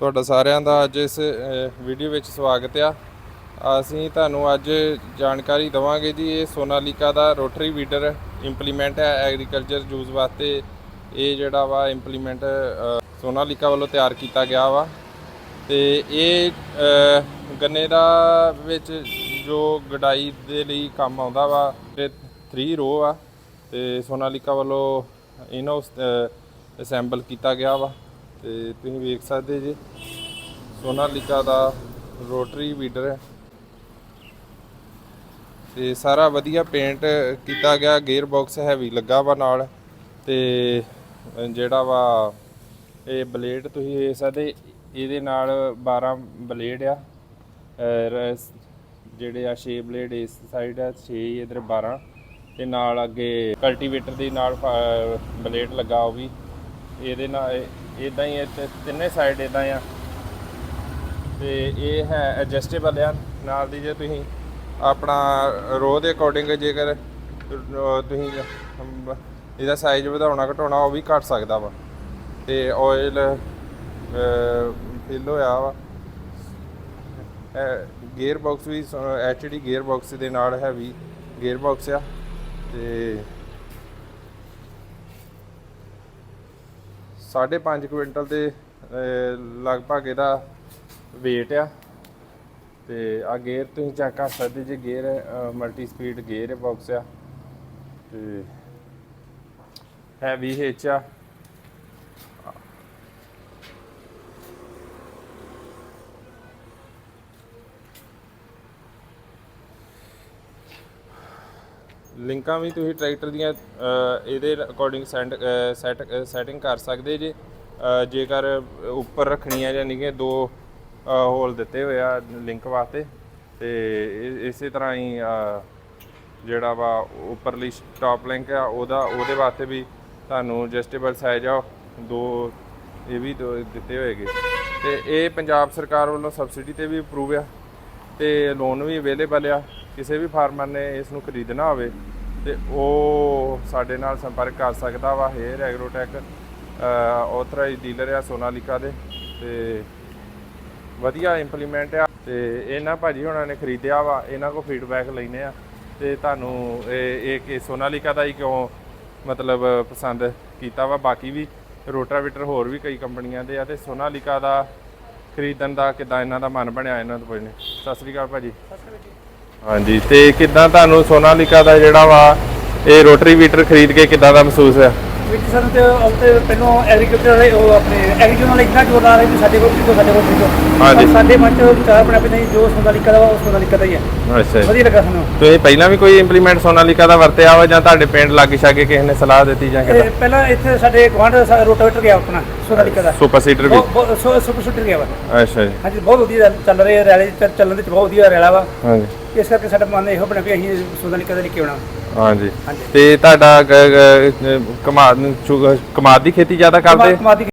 ਤੁਹਾਡਾ ਸਾਰਿਆਂ ਦਾ ਅੱਜ ਇਸ ਵੀਡੀਓ ਵਿੱਚ ਸਵਾਗਤ ਆ। ਅਸੀਂ ਤੁਹਾਨੂੰ ਅੱਜ ਜਾਣਕਾਰੀ ਦਵਾਂਗੇ ਜੀ, ਇਹ ਸੋਨਾਲੀਕਾ ਦਾ ਰੋਟਰੀ ਵੀਡਰ ਇੰਪਲੀਮੈਂਟ ਹੈ ਐਗਰੀਕਲਚਰ ਯੂਜ਼ ਵਾਸਤੇ। ਇਹ ਜਿਹੜਾ ਵਾ ਇੰਪਲੀਮੈਂਟ ਸੋਨਾਲੀਕਾ ਵੱਲੋਂ ਤਿਆਰ ਕੀਤਾ ਗਿਆ ਵਾ। ਤੇ ਇਹ ਗੰਨੇ ਦਾ ਵਿੱਚ ਜੋ ਗਡਾਈ ਦੇ ਲਈ ਕੰਮ ਆਉਂਦਾ ਵਾ ਤੇ 3 ਰੋ ਆ। ਤੇ ਸੋਨਾਲੀਕਾ ਵੱਲੋਂ ਇਹਨੂੰ ਅਸੈਂਬਲ ਕੀਤਾ ਗਿਆ ਵਾ। ਤੇ ਤੁਸੀਂ ਵੇਖ ਸਕਦੇ ਜੀ, ਸੋਨਾਲੀਕਾ ਦਾ ਰੋਟਰੀ ਵੀਡਰ ਹੈ। ਤੇ ਸਾਰਾ ਵਧੀਆ ਪੇਂਟ ਕੀਤਾ ਗਿਆ ਗੇਅਰ ਬਾਕਸ ਹੈਵੀ ਲੱਗਾ ਵਾ ਨਾਲ। ਤੇ ਜਿਹੜਾ ਵਾ, ਇਹ ਬਲੇਡ ਤੁਸੀਂ ਵੇਖ ਸਕਦੇ, ਇਹਦੇ ਨਾਲ 12 ਬਲੇਡ ਆ। ਰ- ਜਿਹੜੇ ਆ 6 ਬਲੇਡ ਇਸ ਸਾਈਡ ਆ 6 ਇਧਰ 12 ਤੇ ਨਾਲ ਅੱਗੇ ਕਲਟੀਵੇਟਰ ਦੇ ਨਾਲ ਬਲੇਡ ਲੱਗਾ ਉਹ ਵੀ। ਇਹਦੇ ਨਾਲ ਇਦਾਂ ਹੀ ਇੱਥੇ ਤਿੰਨੇ ਸਾਈਡ ਇਦਾਂ ਆ। ਤੇ ਇਹ ਹੈ ਐਡਜਸਟੇਬਲ ਆ। ਨਾਲ ਦੀ ਜੇ ਤੁਸੀਂ ਆਪਣਾ ਰੋ ਦੇ ਅਕੋਰਡਿੰਗ ਜੇਕਰ ਤੁਸੀਂ ਇਹਦਾ ਸਾਈਜ਼ ਵਧਾਉਣਾ, ਘਟਾਉਣਾ, ਉਹ ਵੀ ਘਟ ਸਕਦਾ ਵਾ। ਤੇ ਆਇਲ ਫਿਲ ਹੋਇਆ ਵਾ। ਗੇਅਰ ਬਾਕਸ ਵੀ ਐਚਡੀ ਗੇਅਰ ਬਾਕਸ ਦੇ ਨਾਲ ਹੈਵੀ ਗੇਅਰ ਬਾਕਸ ਆ। ਤੇ 5.5 ਕੁਇੰਟਲ ਦੇ ਲਗਭਗ ਇਹਦਾ weight ਆ। ਤੇ ਆ ਗੇਅਰ ਤੁਸੀਂ ਚੈੱਕ ਕਰ ਸਕਦੇ ਜੇ gear multi speed gear box ਆ। ਤੇ ਹੈਵੀ ਹਿੱਚ ਆ। ਲਿੰਕਾਂ ਵੀ ਤੁਸੀਂ ਟਰੈਕਟਰ ਦੀਆਂ ਇਹਦੇ ਅਕੋਰਡਿੰਗ ਸੈਂਡ ਸੈਟ ਸੈਟਿੰਗ ਕਰ ਸਕਦੇ ਜੇ। ਜੇਕਰ ਉੱਪਰ ਰੱਖਣੀਆਂ ਜਾਂ ਨਹੀਂ, ਦੋ ਹੋਲ ਦਿੱਤੇ ਹੋਏ ਆ ਲਿੰਕ ਵਾਸਤੇ। ਤੇ ਇਸੇ ਤਰ੍ਹਾਂ ਹੀ ਜਿਹੜਾ ਵਾ ਉੱਪਰਲੀ ਟਾਪ ਲਿੰਕ ਆ, ਉਹਦਾ, ਉਹਦੇ ਵਾਸਤੇ ਵੀ ਤੁਹਾਨੂੰ ਐਡਜਸਟੇਬਲ ਸਾਈਜ਼ ਆ, ਦੋ, ਇਹ ਵੀ ਦੋ ਦਿੱਤੇ ਹੋਏਗੇ। ਤੇ ਇਹ ਪੰਜਾਬ ਸਰਕਾਰ ਵੱਲੋਂ ਸਬਸਿਡੀ ਤੇ ਵੀ ਅਪਰੂਵ ਆ। ਤੇ ਲੋਨ ਵੀ ਅਵੇਲੇਬਲ ਆ। ਕਿਸੇ ਵੀ ਫਾਰਮਰ ਨੇ ਇਸ ਨੂੰ ਖਰੀਦਣਾ ਹੋਵੇ ਤੇ ਉਹ ਸਾਡੇ ਨਾਲ ਸੰਪਰਕ ਕਰ ਸਕਦਾ ਵਾ ਹੇਅਰ ਐਗਰੋਟੈਕ ਆਥੋਰਾਈਜ਼ਡ ਡੀਲਰ ਆ ਸੋਨਾਲੀਕਾ ਦੇ ਤੇ ਵਧੀਆ ਇੰਪਲੀਮੈਂਟ ਆ ਤੇ ਇਹਨਾਂ ਭਾਜੀ ਹੁਣਾਂ ਨੇ ਖਰੀਦਿਆ ਵਾ, ਇਹਨਾਂ ਕੋ ਫੀਡਬੈਕ ਲੈਨੇ ਆ ਤੇ ਤੁਹਾਨੂੰ ਇਹ ਇਹ ਕਿ ਸੋਨਾਲੀਕਾ ਦਾ ਹੀ ਕਿਉਂ ਮਤਲਬ ਪਸੰਦ ਕੀਤਾ ਵਾ, ਬਾਕੀ ਵੀ ਰੋਟਾਵੇਟਰ ਹੋਰ ਵੀ ਕਈ ਕੰਪਨੀਆਂ ਦੇ ਆ ਤੇ ਸੋਨਾਲੀਕਾ ਦਾ ਖਰੀਦਣ ਦਾ ਕਿਦਾਂ ਇਹਨਾਂ ਦਾ ਮਨ ਬਣਿਆ ਇਹਨਾਂ ਤੋਂ ਪੁੱਛਨੇ ਸਤਿ ਸ੍ਰੀ ਅਕਾਲ ਭਾਜੀ। ਹਾਂਜੀ ਤੇ ਕਿਦਾਂ ਤੁਹਾਨੂੰ ਸੋਨਾਲੀਕਾ ਦਾ ਜਿਹੜਾ ਵਾ ਇਹ ਰੋਟਰੀ ਵੀਟਰ ਖਰੀਦ ਕੇ ਕਿਦਾਂ ਦਾ ਮਹਿਸੂਸ ਆ ਵਿੱਚ ਸਾਨੂੰ ਤੇ ਉੱਤੇ ਪਹਿਲਾਂ ਐਗਰੀਕਲਚਰ ਵਾਲੇ ਉਹ ਆਪਣੇ ਐਗਰੀਕਲਚਰ ਵਾਲੇ ਇੰਨਾ ਜ਼ੋਰ ਲਾ ਰਹੇ ਵੀ ਸਾਡੇ ਕੋਲ ਖਰੀਦੋ ਸਾਡੇ ਕੋਲ ਖਰੀਦੋ। ਹਾਂਜੀ। ਪਰ ਸਾਡੇ ਮਨ ਚ ਵਿਚਾਰ ਬਣਿਆ ਵੀ ਨਹੀਂ ਜੋ ਸੋਨਾਲੀਕਾ ਦਾ ਵਾ, ਉਹ ਸੋਨਾਲੀਕਾ ਦਾ ਹੀ ਹੈ। ਅੱਛਾ ਜੀ। ਵਧੀਆ ਲੱਗਾ ਸਾਨੂੰ। ਤੁਸੀਂ ਪਹਿਲਾਂ ਵੀ ਕੋਈ ਇੰਪਲੀਮੈਂਟ ਸੋਨਾਲੀਕਾ ਦਾ ਵਰਤਿਆ ਵਾ ਜਾਂ ਤੁਹਾਡੇ ਪਿੰਡ ਲਾਗੇ ਛਾਗੇ ਕਿਸੇ ਨੇ ਸਲਾਹ ਦਿੱਤੀ ਜਾਂ ਕਿਦਾਂ? ਇਹ ਪਹਿਲਾਂ ਇੱਥੇ ਸਾਡੇ ਗਵਾਂਢ ਰੋਟਾਵੇਟਰ ਗਿਆ ਆਪਣਾ ਸੋਨਾਲੀਕਾ ਦਾ। ਸੁਪਰ ਸੀਟਰ ਵੀ। ਬਹੁਤ- ਬਹੁਤ ਸੋ- ਸੁਪਰ ਸ਼ੂਟਰ ਗਿਆ ਵਾ। ਅੱਛਾ ਜੀ। ਹਾਂਜੀ ਬਹੁਤ ਵਧੀਆ ਚੱਲ ਰਿਹਾ ਰੈਲੀ ਚੱਲਣ ਦੇ ਵਿੱਚ ਬਹੁਤ ਵਧੀਆ ਰੈਲਾ ਵਾ। ਹਾਂਜੀ। ਇਸ ਕਰਕੇ ਸਾਡਾ ਮਨ ਇਹੋ ਬਣਿਆ ਵੀ ਅਸੀਂ ਸੋਨਾਲੀਕਾ ਦਾ ਲੈ ਕੇ ਆਉਣਾ। ਹਾਂਜੀ। ਹਾਂਜੀ। ਤੇ ਤੁਹਾਡਾ ਕ- ਕਮਾਦ ਨੂੰ ਕਮਾਦ ਦੀ ਖੇਤੀ ਜ਼ਿਆਦਾ ਕਰਦੇ? ਕਮਾਦ ਦੀ